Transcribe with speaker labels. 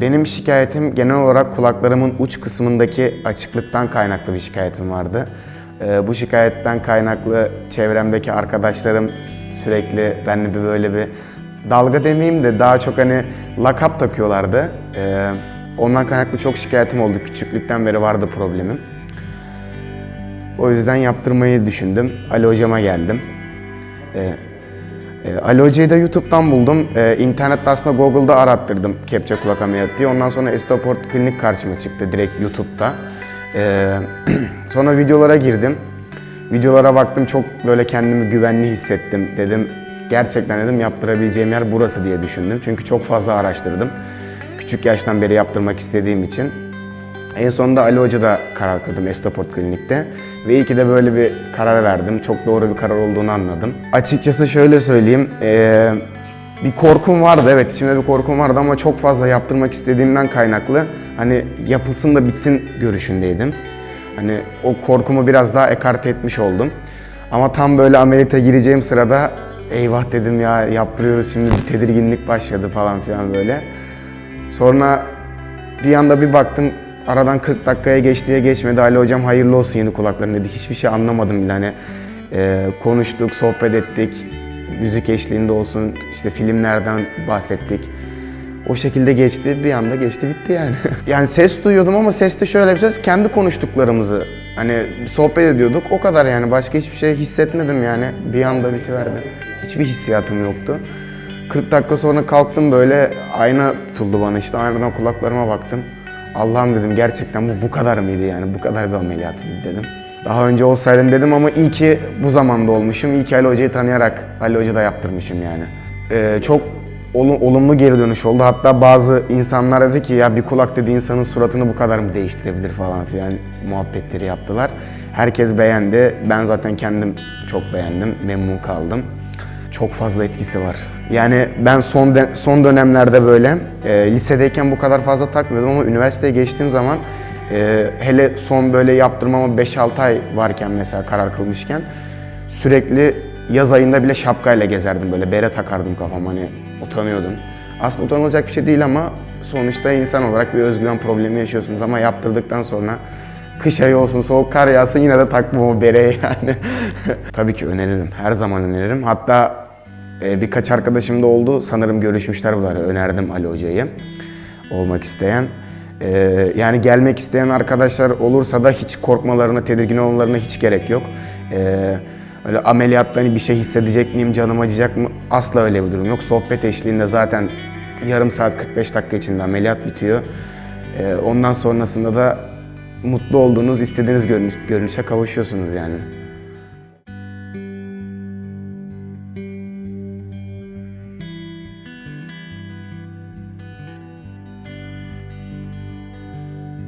Speaker 1: Benim şikayetim genel olarak kulaklarımın uç kısmındaki açıklıktan kaynaklı bir şikayetim vardı. Ee, bu şikayetten kaynaklı çevremdeki arkadaşlarım sürekli benimle bir böyle bir dalga demeyeyim de daha çok hani lakap takıyorlardı. Ee, ondan kaynaklı çok şikayetim oldu. Küçüklükten beri vardı problemim. O yüzden yaptırmayı düşündüm. Ali hocama geldim. Ee, e, Ali Hoca'yı da YouTube'dan buldum. E, internette aslında Google'da arattırdım kepçe kulak ameliyatı diye. Ondan sonra Estoport Klinik karşıma çıktı direkt YouTube'da. E, sonra videolara girdim. Videolara baktım çok böyle kendimi güvenli hissettim. Dedim gerçekten dedim yaptırabileceğim yer burası diye düşündüm. Çünkü çok fazla araştırdım. Küçük yaştan beri yaptırmak istediğim için. En sonunda Ali Hoca da karar kıldım Estoport Klinik'te. Ve iyi ki de böyle bir karar verdim. Çok doğru bir karar olduğunu anladım. Açıkçası şöyle söyleyeyim. eee, bir korkum vardı evet içimde bir korkum vardı ama çok fazla yaptırmak istediğimden kaynaklı hani yapılsın da bitsin görüşündeydim. Hani o korkumu biraz daha ekarte etmiş oldum. Ama tam böyle ameliyata gireceğim sırada eyvah dedim ya yaptırıyoruz şimdi bir tedirginlik başladı falan filan böyle. Sonra bir anda bir baktım aradan 40 dakikaya geçtiye geçmedi. Ali hocam hayırlı olsun yeni kulakların dedi. Hiçbir şey anlamadım bile hani e, konuştuk, sohbet ettik. Müzik eşliğinde olsun işte filmlerden bahsettik. O şekilde geçti, bir anda geçti bitti yani. yani ses duyuyordum ama seste şöyle bir ses, kendi konuştuklarımızı hani sohbet ediyorduk. O kadar yani başka hiçbir şey hissetmedim yani. Bir anda bitiverdi. Hiçbir hissiyatım yoktu. 40 dakika sonra kalktım böyle ayna tutuldu bana işte aynadan kulaklarıma baktım. Allah'ım dedim gerçekten bu bu kadar mıydı yani bu kadar bir ameliyat mıydı dedim. Daha önce olsaydım dedim ama iyi ki bu zamanda olmuşum. İyi ki Ali Hoca'yı tanıyarak Ali Hoca da yaptırmışım yani. Ee, çok olu- olumlu geri dönüş oldu. Hatta bazı insanlar dedi ki ya bir kulak dedi insanın suratını bu kadar mı değiştirebilir falan filan muhabbetleri yaptılar. Herkes beğendi. Ben zaten kendim çok beğendim. Memnun kaldım çok fazla etkisi var. Yani ben son de- son dönemlerde böyle e, lisedeyken bu kadar fazla takmıyordum ama üniversiteye geçtiğim zaman e, hele son böyle yaptırmama 5-6 ay varken mesela karar kılmışken sürekli yaz ayında bile şapkayla gezerdim böyle bere takardım kafama hani utanıyordum. Aslında utanılacak bir şey değil ama sonuçta insan olarak bir özgüven problemi yaşıyorsunuz ama yaptırdıktan sonra Kış ayı olsun, soğuk kar yağsın yine de takmam o bereyi yani. Tabii ki öneririm, her zaman öneririm. Hatta e, birkaç arkadaşım da oldu, sanırım görüşmüşler bunları. Önerdim Ali Hoca'yı olmak isteyen. E, yani gelmek isteyen arkadaşlar olursa da hiç korkmalarına, tedirgin olmalarına hiç gerek yok. E, öyle ameliyatta hani bir şey hissedecek miyim, canım acıyacak mı? Asla öyle bir durum yok. Sohbet eşliğinde zaten yarım saat 45 dakika içinde ameliyat bitiyor. E, ondan sonrasında da mutlu olduğunuz, istediğiniz görünüş, görünüşe kavuşuyorsunuz yani.